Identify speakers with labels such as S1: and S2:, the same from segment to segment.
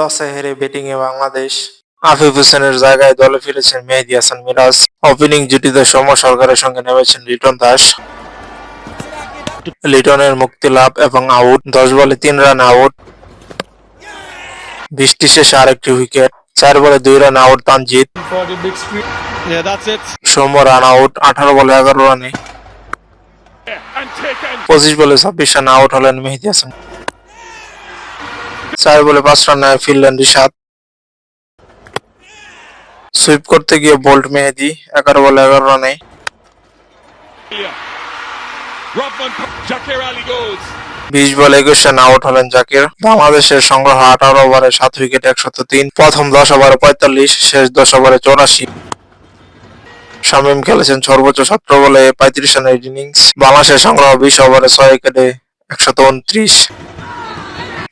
S1: টসে হেরে ব্যাটিং এ বাংলাদেশ আফিফ হোসেনের জায়গায় দলে ফিরেছেন মেহেদী হাসান মিরাজ। ওপেনিং জুটিতে সৌম্য সরকারের সঙ্গে নেমেছেন লিটন দাস। লিটনের মুক্তি লাভ এবং আউট, দশ বলে তিন রান আউট। বৃষ্টি শেষে আরেকটি উইকেট চার বলে দুই run out
S2: it.
S1: Soumya run out, আঠারো বলে এগারো রানে। পঁচিশ বলে ছাব্বিশ রান আউট হলেন মেহেদি হাসান। চার বলে পাঁচ রানে ফিরলেন রিশাদ সুইপ করতে গিয়ে বোল্ট মেহেদি এগারো বলে এগারো রানে. বিশ বলে একুশ রানে আউট হলেন জাকির। বাংলাদেশের সংগ্রহ আঠারো ওভারে সাত উইকেট একশত তিন। প্রথম দশ ওভারে পঁয়তাল্লিশ শেষ দশ ওভারে চৌরাশি। শামীম খেলেছেন সর্বোচ্চ সতেরো বলে পঁয়ত্রিশ রানের ইনিংস বাংলাদেশের সংগ্রহ বিশ ওভারে ছয় উইকেটে একশত উনত্রিশ।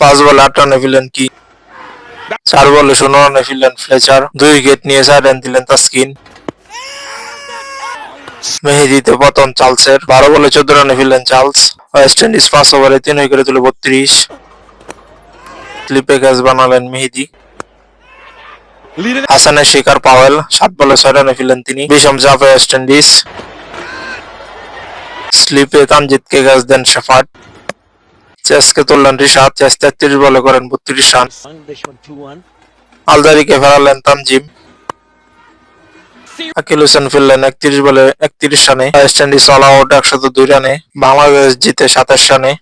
S1: পাঁচ বলে আট রানে ফিরলেন কি? চার বলে শূন্য রানে ফিরলেন ফ্লেচার। দুই উইকেট নিয়ে চার রান দিলেন তাসকিন। মেহেদিতে পতন চার্লসের। বারো বলে চোদ্দ রানে ফিরলেন চার্লস। ওয়েস্ট ইন্ডিজ পাঁচ ওভারে তিন উইকেটে তুলে বত্রিশ। স্লিপে ক্যাচ বানালেন মেহেদি। হাসানের শিকার পাওয়েল। সাত বলে ছয় রানে ফিরলেন তিনি। বিষম জাফে ওয়েস্ট ইন্ডিজ। স্লিপে তানজিদকে ক্যাচ দেন শেফার্ড। চেসকে তুললেন রিশাদ চেস তেত্রিশ বলে করেন, বত্রিশ রান। আলদারিকে ফেরালেন তানজিম। আকিল হোসেন ফিরলেন একত্রিশ বলে একত্রিশ রানে। ওয়েস্ট ইন্ডিজ অল আউট একশত দুই রানে। বাংলাদেশ জিতে সাতাশ রানে।